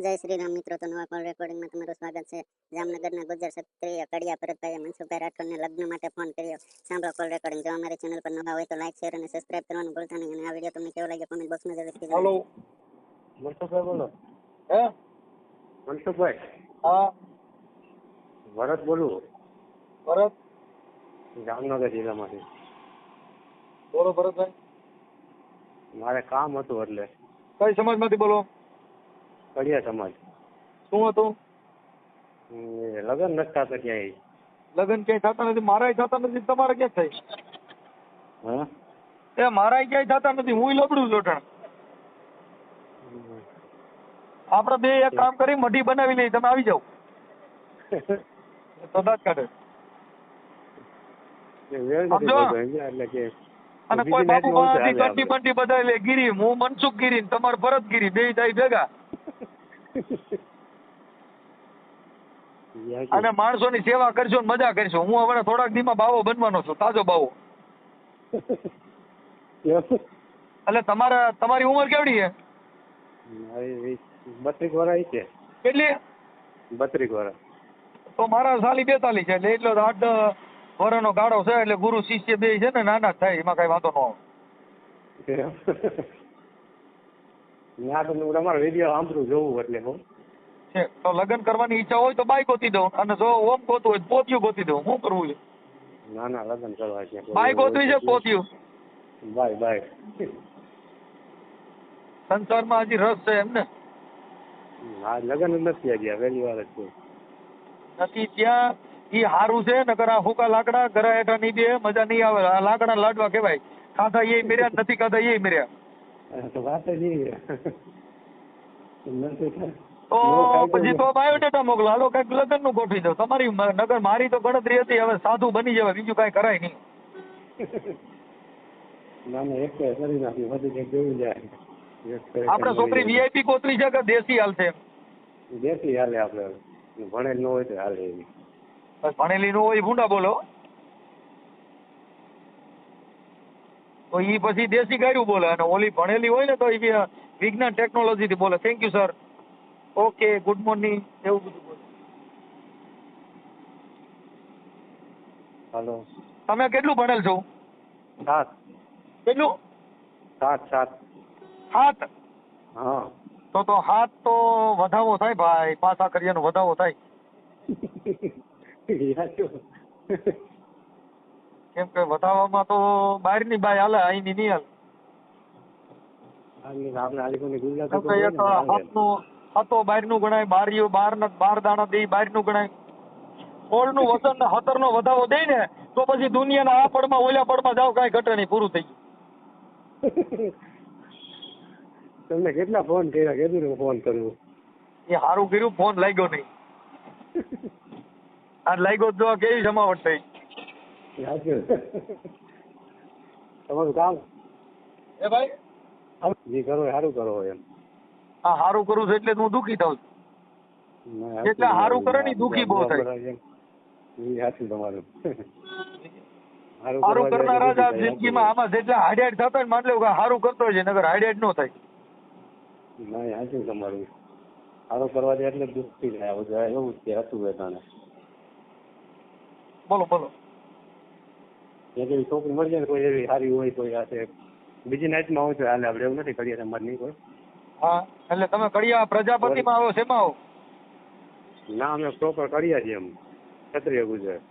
જય શ્રી રામ મિત્રો તો નવા કોલ રેકોર્ડિંગમાં તમારું સ્વાગત છે. જામનગરના ગુજર ક્ષત્રિય કડિયા ભરતભાઈએ મનસુખભાઈ રાઠોડને લગ્ન માટે ફોન કર્યો. સાંભળો કોલ રેકોર્ડિંગ જો અમારી ચેનલ પર નવા હોય તો લાઈક શેર અને સબસ્ક્રાઇબ કરવાનું ભૂલતા નહીં. અને આ વીડિયો તમને કેવો લાગ્યો કોમેન્ટ બોક્સમાં જરૂર હલો મનસુખભાઈ બોલો. હે? મનસુખભાઈ. હા. ભરત બોલું. ભરત? જામનગર જિલ્લામાંથી. બોલો ભરતભાઈ. મારે કામ હતું એટલે. કઈ સમાજમાંથી બોલો? કડિયા સમાજ. શું હતું? લગન નથી થતા ક્યાંય. લગ્ન ક્યાંય થતા નથી? મારાય થતા નથી? તમારે ક્યાં થાય? એ મારાય ક્યાંય થતા નથી? હું લબડું જોટણ આપણે બે એક કામ કરી મઢી બનાવી લઈએ તમે આવી જાઓ. તો દાંત કાઢે. અને કોઈ બાપુ કંટી બંટી બધા ગીરી હું મનસુખ ગીરી તમારે ભરત ગીરી બે થાય ભેગા. આપણે. માણસો ની સેવા કરશો ને મજા કરશો હું હવે થોડાક દીમાં બાવો બનવાનો છું તાજો બાવો. એટલે તમારા તમારી ઉંમર કેવડી છે? બત્રીસ વર્ષ છે. કેટલી? બત્રીસ વર્ષ તો મારા સાલી બેતાલીસ છે એટલે એટલો આઠ વર્ષનો ગાળો છે એટલે ગુરુ શિષ્ય બે છે ને નાના જ થાય એમાં કઈ વાંધો ન આવે. ના તો હું તમારો વીડિયો સાંભળું જોવું એટલે હું. છે તો લગ્ન કરવાની ઈચ્છા હોય તો બાઈ ગોતી દઉં અને જો ઓમ ગોતવું હોય પોતિયું ગોતી દઉં શું કરવું છે? ના ના લગ્ન કરવા છે. બાઈ ગોતવી છે પોતિયું? બાય બાય સંસારમાં હજી રસ છે એમ ને? હા લગ્ન નથી ગયા પહેલી વાર જ છે. નથી ત્યાં ઈ હારું છે નકર આ હુકા લાકડા ઘરા હેઠા નહીં બે મજા નહીં આવે. આ લાકડા લાડવા કહેવાય. ખાધા એ મેર્યા નથી ખાધા એ મર્યા. તો વાત જ એવી છે. પછી તો બાયોડેટા મોકલો. હાલો કંઈક લગ્નનું ગોઠવી દો. તમારી નગર મારી તો ગણતરી હતી હવે સાધુ બની જવાય બીજું કઈ કરાય નહીં. આપણે છોકરી વીઆઈપી કોતરી છે કે દેશી હાલશે દેશી હાલે આપડે ભણેલ ન હોય તો હાલે ભણેલી નું હોય ભૂંડા બોલો. તો એ પછી દેશી ગાયું બોલે અને ઓલી ભણેલી હોય ને તો એ વિજ્ઞાન ટેકનોલોજી થી બોલે. Thank you sir okay good morning એવું બધું બોલે. હાલો તમે કેટલું ભણેલ છો? સાત. કેટલું? સાત સાત. હાથ હા. તો તો હાથ તો વધાવો થાય ભાઈ. પાછા કરીએનો વધાવો થાય. કેમ કે વધાવામાં તો બહારની બાય હાલે અહીંની નહીં હાલે. હાથનું હાથો બહારનું ગણાય બારીઓ બહાર બાર દાણા દે બહારનું ગણાય. ઓળનું વસન ને હતરનો વધાવો દે ને તો પછી દુનિયાના આ પડમાં ઓલા પડમાં જાવ કાંઈ ઘટે નહીં પૂરું થઈ ગયું. તમને કેટલા ફોન કર્યા કેટલું ફોન કર્યો? એ સારું કર્યું ફોન લાગ્યો નહીં. આ લાગ્યો તો કેવી જમાવટ થઈ. તમારું કામ? એ ભાઈ? જે કરો સારું કરો એમ. હા સારું કરું છું એટલે હું દુઃખી થાઉં છું. એટલે હારું કરે ને દુખી બહુ થાય. સાચું તમારું. સારું કરનારા જ જિંદગીમાં આમાં જેટલા હાડ્યાડ થતા ને માની કે સારું કરતો છે નગર હાડ્યાડ નો થાય. ના સાચું તમારું. સારું કરવા જાય એટલે દુઃખી થાય. એવું જ હતું એ બોલો બોલો. એક એવી છોકરી મળી જાય ને કોઈ એવી સારી હોય કોઈ છે બીજી નાઇટમાં હોય તો હાલે આપણે એવું નથી તમારે નહીં કોઈ. હા એટલે તમે કડિયા પ્રજાપતિમાં આવો શેમાં આવો? ના અમે પ્રોપર કડિયા છીએ એમ ક્ષત્રિય ગુજરાત.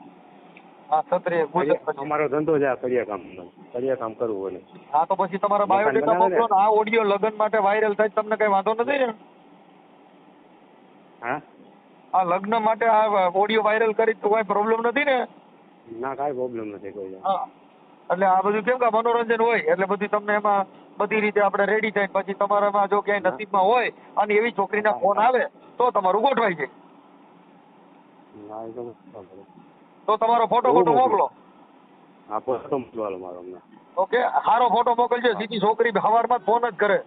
હા ક્ષત્રિય ગુજરાત અમારો ધંધો જ આ કડિયા કામનો કડિયા કામ કરવું હોય હા તો પછી તમારા બાયોડેટા મોકલો ને આ ઓડિયો લગન માટે વાયરલ થાય તમને કઈ વાંધો નથી ને? હા? આ લગ્ન માટે આ ઓડિયો વાયરલ કરી તો કોઈ પ્રોબ્લેમ નથી ને? ના કાંઈ પ્રોબ્લેમ નથી કોઈ હા. એટલે આ બધું કેમ કે મનોરંજન હોય એટલે બધું તમને એમાં બધી રીતે આપણે રેડી થાય પછી તમારામાં જો ક્યાંય નસીબમાં હોય અને એવી છોકરીના ફોન આવે તો તમારું ગોઠવાઈ જાય. તો તમારો ફોટો ફોટો મોકલો. હા ફોટો મોકલવાનો મારો ઓકે સારો ફોટો મોકલજો સીધી છોકરી સવારમાં ફોન જ કરે.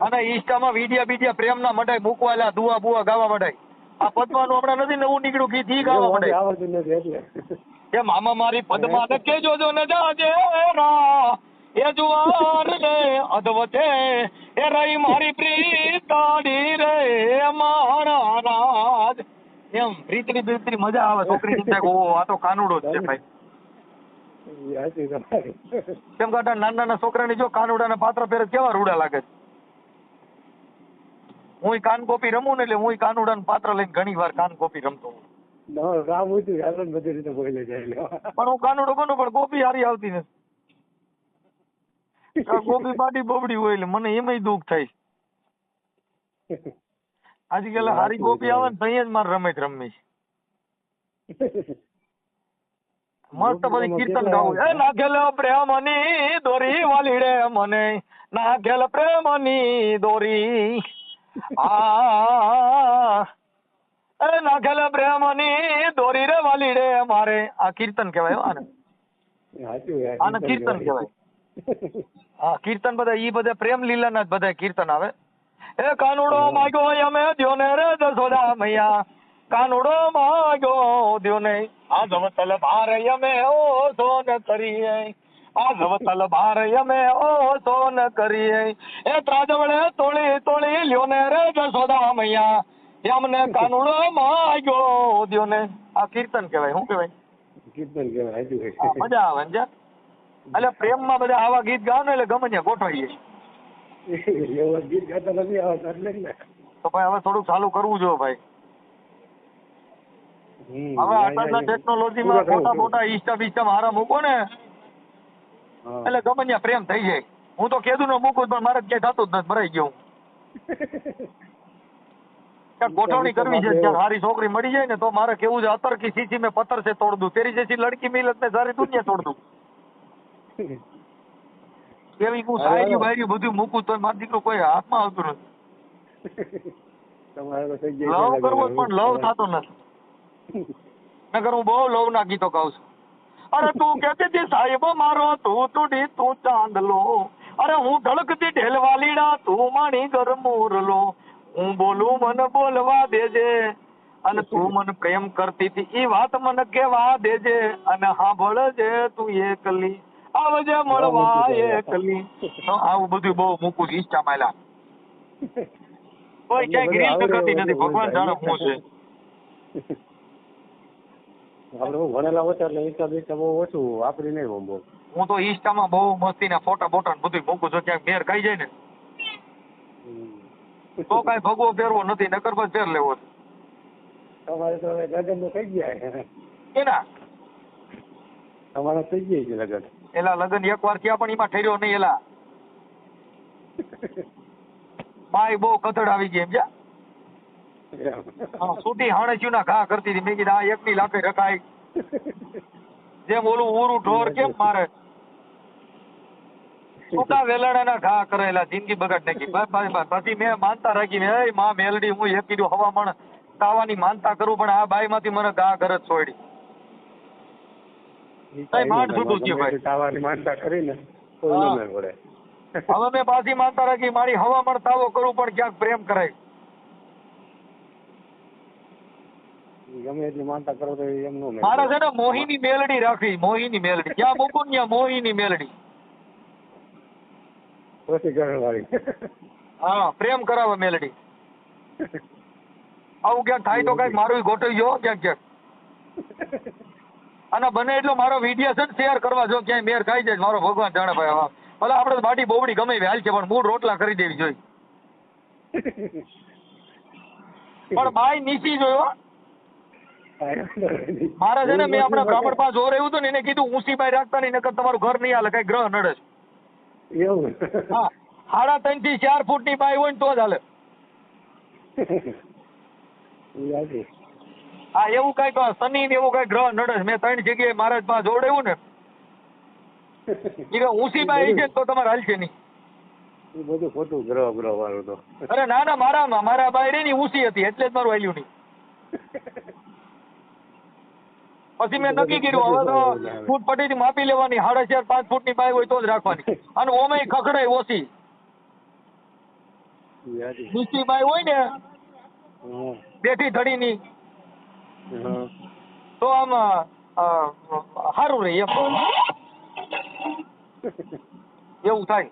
અને ઇન્સ્ટામાં વિડિયા બીડિયા પ્રેમના મટાય મૂકવાલા દુઆ બુઆ ગાવા મટાય આ પદ્માનું હમણાં નથી નવું નીકળ્યું. ગીત ઈ ગાવા એવું આવડતું નથી એટલે. કે મામા મારી પદ્મા ને કેજો જો ન જાજે રા. એ જુવાર ને અધવતે એ રહી મારી પ્રીતાડી રે મારા રાજ. એમ પ્રીતની પ્રીતની મજા આવે છોકરી ચિંતા ઓ આ તો કાનુડો જ છે ભાઈ. કેમ કે નાના નાના છોકરાની જો કાનુડા કાનુડાના પાત્ર પહેરે કેવા રૂડા લાગે છે? હું કાન કોપી રમું ને એટલે હું કાનુડાનું પાત્ર લઈને ઘણી વાર કાન કોપી રમતો હોઉં. ના ઊંચું હાલો બધી રીતે બોલે જાય પણ હું કાનુડો બનું પણ કોપી હારી આવતી નથી. કોપી પાટી બોબડી હોય એટલે મને એમાંય દુઃખ થાય. આજકાલ હારી કોપી આવે ને તઈ જ મારે રમે રમવી મસ્ત પછી કીર્તન ગાવું. એ નાખેલ પ્રેમની દોરી વાલીડે મને. નાખેલ પ્રેમની દોરી. આ એ નાખેલ પ્રેમની દોરી રે વાલીડે મારે આ કીર્તન કહેવાય આને. આને કીર્તન કહેવાય. હા કીર્તન બધા ઈ બધા પ્રેમ લીલાના જ બધા કીર્તન આવે. એ કાનુડો માગ્યો અમે દ્યોને રે જસોદા મૈયા. કાનુડો માગ્યો દ્યોને. આ જવતલ ભારે અમે ઓ સોન કરીએ. આ જવતલ ભારે અમે ઓ સોન કરીએ એ ત્રાજવડે તોળી તોળી લ્યો ને રે જસોદા મૈયા એમને કાનુડો માગ્યો દ્યોને આ કીર્તન કહેવાય શું કહેવાય કીર્તન કહેવાય મજા આવે ને. એટલે પ્રેમમાં બધા આવા ગીત ગાવ ને એટલે ગમે ત્યાં ગોઠવાઈએ એવા ગીત ગાતા નથી આવતા એટલે ને. તો ભાઈ હવે થોડુંક ચાલુ કરવું જોઈએ ભાઈ હવે આટલા ટેકનોલોજીમાં માં ફોટા. ફોટા ઇન્સ્ટા બિસ્ટા હારા મૂકો ને. એટલે ગમે ત્યાં પ્રેમ થઈ જાય. હું તો કેદું નો મૂકું પણ મારે ક્યાંય થતું જ નથી ભરાઈ ગયું ક્યાંક ગોઠવણી કરવી છે સારી છોકરી મળી જાય ને તો મારે કેવું છે અતર કી સીસી મેં પથ્થર છે તોડ દઉં તેરી જેસી લડકી મિલત ને સારી દુનિયા તોડ દઉં. એવી હું સાયરી બાયરી બધું મૂકું તો મારો દીકરો કોઈ હાથમાં આવતું નથી. લવ કરવો પણ લવ થતો નથી. નગર હું બહુ લવ ના ગીતો ગાઉં છું. અરે તું કહેતી હતી સાહેબ મારો તું તૂડી તું ચાંદલો અરે હું ઢળકતી ઢેલવાલીડા તું માણી ઘર મોરલો હું બોલું મને બોલવા દેજે. અને તું મને પ્રેમ કરતી હતી એ વાત મને કેવા દેજે. અને સાંભળજે તું એકલી. આવજે મળવા એકલી. આવું બધું બહુ મૂકું ઈચ્છા ઇન્સ્ટા માયલા. કોઈ ક્યાંય રીલ નથી. ભગવાન જાણે શું છે. આપણે બહુ ભણેલા ઓછા એટલે ઇન્સ્ટા બિન્સ્ટા બહુ ઓછું વાપરી નહીં બહુ. હું તો ઇન્સ્ટામાં બહુ મસ્તી ને ફોટા બોટા ને બધું મૂકું છું ક્યાંક મેર ખાઈ જાય ને. તો કઈ ભગવો પહેરવો નથી નકર બસ પહેર લેવો છે. તમારે તો હવે લગ્ન તો થઈ ગયા કેના? તમારે થઈ ગયા છે લગ્ન. એલા લગન એક વાર થયા પણ એમાં ઠર્યો નહીં એલા. બાય બહુ કથડ આવી ગઈ એમ જા. સૂટી હાણેચ્યુંના ઘા કરતી હતી. મેં કીધું આ એકની લાખે રખાય. જેમ ઓલું ઊરું ઢોર કેમ મારે? છૂટા વેલણાના ઘા કરેલા જિંદગી બગાડ નાખી. પછી મેં માનતા રાખી ને એ માં મેલડી હું એક કીધું હવામાન તાવાની માનતા કરું પણ આ બાઈ માંથી મને ઘા ઘર જ છોડી. માંડ છૂટું થયું ભાઈ. તાવાની માનતા કરીને. ન હવે મેં પાછી માનતા રાખી મારી હવામાન તાવો કરું પણ ક્યાંક પ્રેમ કરાય. ગમે એટલી માનતા કરો તો એમ નો મારે છે ને મોહીની મેલડી રાખવી મોહીની મેલડી. ક્યાં મૂકું ત્યાં મોહીની મેલડી. હા પ્રેમ કરાવે મેલડી. આવું ક્યાંક થાય તો કંઈક મારું ગોઠવી જો ક્યાંક ક્યાંક. અને બને એટલો મારો વીડિયો છે ને શેર કરવા જો ક્યાંય મેર ખાઈ જાય મારો ભગવાન જાણે ભાઈ હા. ભલે આપણે બાટી બોબડી ગમે હાલ છે પણ મૂળ રોટલા કરી દેવી જોઈએ. પણ બાઈ નીચી જોયો મારે છે ને મેં આપણા બ્રાહ્મણ પાસે જોર એવું હતું ને એને કીધું ઊંચી બાઈ રાખતા નહીં નકર તમારું ઘર નહીં હાલે કઈ ગ્રહ નડે છે. એવું હા સાડા ત્રણથી ચાર ફૂટની બાઈ હોય ને તો જ હાલે. હા એવું કંઈક શનિ ને એવું કઈ ગ્રહ નડે મેં ત્રણ જગ્યાએ મહારાજ પાસે જોડાયું ને. ઊંચી બાઈ છે તો તમારે હાલશે નહીં. બધું ખોટું ગ્રહ ગ્રહ વાળું તો. અરે ના ના મારા મારા રે ની ઊંચી હતી એટલે જ મારું હાલ્યું નહીં. પછી મેં નક્કી કર્યું હવે તો ફૂટ પટ્ટીથી માપી લેવાની સાડા ચાર પાંચ ફૂટની બાઈ હોય તો જ રાખવાની. અને ઓમે ખખડાય ઓછી. નીચી બાઈ હોય ને બેઠી ધડીની. તો આમ સારું રહે એમ. એવું થાય.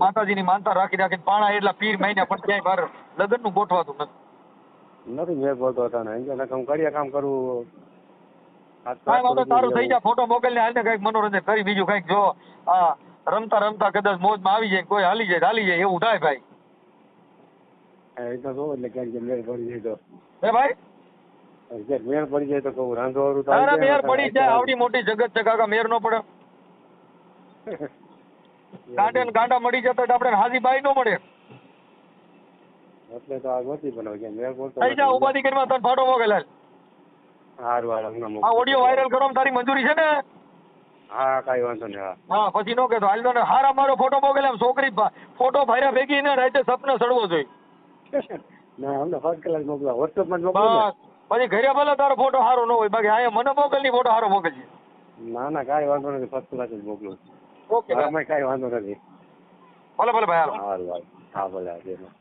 માતાજી ની માનતા રાખી રાખી પાણા એટલા પીર મહિના પણ ક્યાંય બહાર લગ્નનું ગોઠવાતું નથી. નથી મેં બોલતો હતા ને. એમ હું કડિયા કામ કરું. કાંઈ વાંધો તારું થઈ જાય ફોટો મોકલીને હાલને કંઈક મનોરંજન કરી બીજું કંઈક જો આ રમતા રમતા કદાચ મોજમાં આવી જાય કોઈ હાલી જાય હાલી જાય એવું થાય ભાઈ. એ તો એટલે ક્યાંક મેળ પડી જાય તો. હે ભાઈ? મેળ પડી જાય તો કહું તારા મેર ને પડી જાય આવડી મોટી જગત છે કાકા મેર નો પડે. ગાંડે ને ગાંડા મળી જતો તો આપણે હાજી બાઈ નો મળે. એટલે તો આગ ગોતી બનાવ મેળ પડતો થઈ જા ઉપાધિ તને ફાટો મોકલે હાર વાર આ ઓડિયો વાયરલ કરવામાં તારી મંજૂરી છે ને? હા કઈ વાંધો નહીં હા. પછી નો કહેતો હાલ તો ને હારા મારો ફોટો મોકલે આમ છોકરી ફોટો ભાઈરા ભેગી ને રાતે સપને સડવો જોઈએ. ના અમને ફર્સ્ટ ક્લાસ મોકલા. વોટ્સઅપમાં માં મોકલો પછી ઘરે ભલે તારો ફોટો સારો ન હોય બાકી હા મને મોકલની ફોટો સારો મોકલજે. ના ના કાંઈ વાંધો નથી ફર્સ્ટ ક્લાસ જ મોકલું. ઓકે કાંઈ વાંધો નથી. ભલે ભલે ભાઈ હાલો. હાલ હા ભલે હા.